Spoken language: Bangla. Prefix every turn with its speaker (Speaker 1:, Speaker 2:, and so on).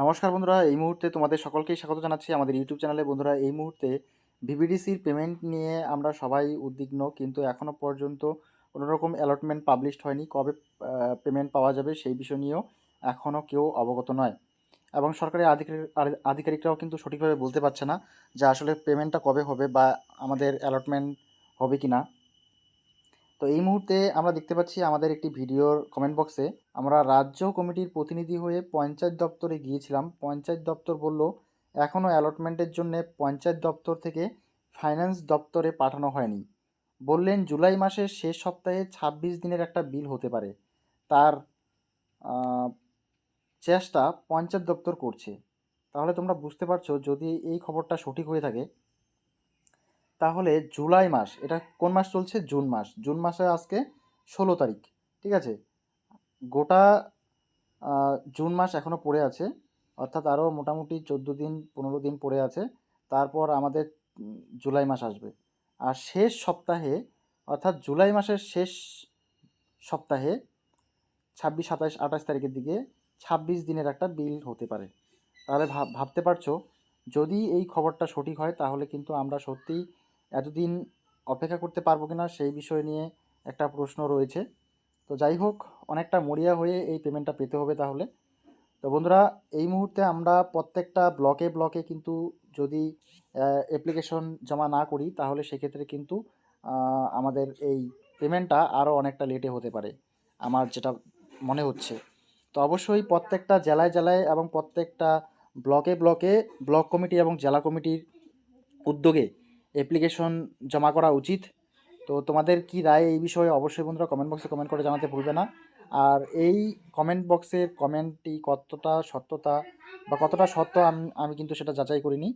Speaker 1: নমস্কার বন্ধুরা, এই মুহূর্তে তোমাদের সকলকেই স্বাগত জানাচ্ছি আমাদের ইউটিউব চ্যানেলে বন্ধুরা, এই মুহূর্তে ভিবিডিসির পেমেন্ট নিয়ে আমরা সবাই উদ্বিগ্ন, কিন্তু এখনও পর্যন্ত কোনো রকম অ্যালটমেন্ট পাবলিশড হয়নি কবে পেমেন্ট পাওয়া যাবে সেই বিষয় নিয়েও এখনও কেউ অবগত নয়। এবং সরকারি আধিকারিক আধিকারিকরাও কিন্তু সঠিকভাবে বলতে পারছে না যে আসলে পেমেন্টটা কবে হবে বা আমাদের অ্যালটমেন্ট হবে কি না তো এই মুহূর্তে আমরা দেখতে পাচ্ছি আমাদের একটি ভিডিওর কমেন্ট বক্সে আমরা রাজ্য কমিটির প্রতিনিধি হয়ে পঞ্চায়েত দপ্তরে গিয়েছিলাম। পঞ্চায়েত দপ্তর বলল এখনও অ্যালটমেন্টের জন্য পঞ্চায়েত দপ্তর থেকে ফাইন্যান্স দপ্তরে পাঠানো হয়নি। বললেন, জুলাই মাসের শেষ সপ্তাহে ছাব্বিশ দিনের একটা বিল হতে পারে। তার চেষ্টা পঞ্চায়েত দপ্তর করছে। তাহলে তোমরা বুঝতে পারছ, যদি এই খবরটা সঠিক হয়ে থাকে তাহলে জুলাই মাস, এটা কোন মাস চলছে? জুন মাস। জুন মাসে আজকে ষোলো তারিখ, ঠিক আছে? গোটা জুন মাস এখনও পড়ে আছে, অর্থাৎ আরও মোটামুটি চোদ্দ দিন, পনেরো দিন পড়ে আছে, তারপর আমাদের জুলাই মাস আসবে। আর শেষ সপ্তাহে, অর্থাৎ জুলাই মাসের শেষ সপ্তাহে, ছাব্বিশ সাতাশ আঠাশ তারিখের দিকে ছাব্বিশ দিনের একটা বিল হতে পারে। তাহলে ভাব, ভাবতে পারছ? যদি এই খবরটা সঠিক হয়, তাহলে কিন্তু আমরা সত্যিই এতদিন অপেক্ষা করতে পারব কি না সেই বিষয় নিয়ে একটা প্রশ্ন রয়েছে। তো যাই হোক, অনেকটা মরিয়া হয়ে এই পেমেন্টটা পেতে হবে তাহলে। তো বন্ধুরা, এই মুহূর্তে আমরা প্রত্যেকটা ব্লকে ব্লকে কিন্তু যদি অ্যাপ্লিকেশন জমা না করি, তাহলে সেক্ষেত্রে কিন্তু আমাদের এই পেমেন্টটা আরও অনেকটা লেটে হতে পারে, আমার যেটা মনে হচ্ছে। তো অবশ্যই প্রত্যেকটা জেলায় জেলায় এবং প্রত্যেকটা ব্লকে ব্লকে ব্লক কমিটি এবং জেলা কমিটির উদ্যোগে অ্যাপ্লিকেশন জমা করা উচিত। তো তোমাদের কি রায় এই বিষয়ে অবশ্যই বন্ধুরা কমেন্ট বক্সে কমেন্ট করে জানাতে ভুলবে না। আর এই কমেন্ট বক্সের কমেন্টটি কতটা সত্যতা বা কতটা সত্য আমি আমি কিন্তু সেটা যাচাই করিনি।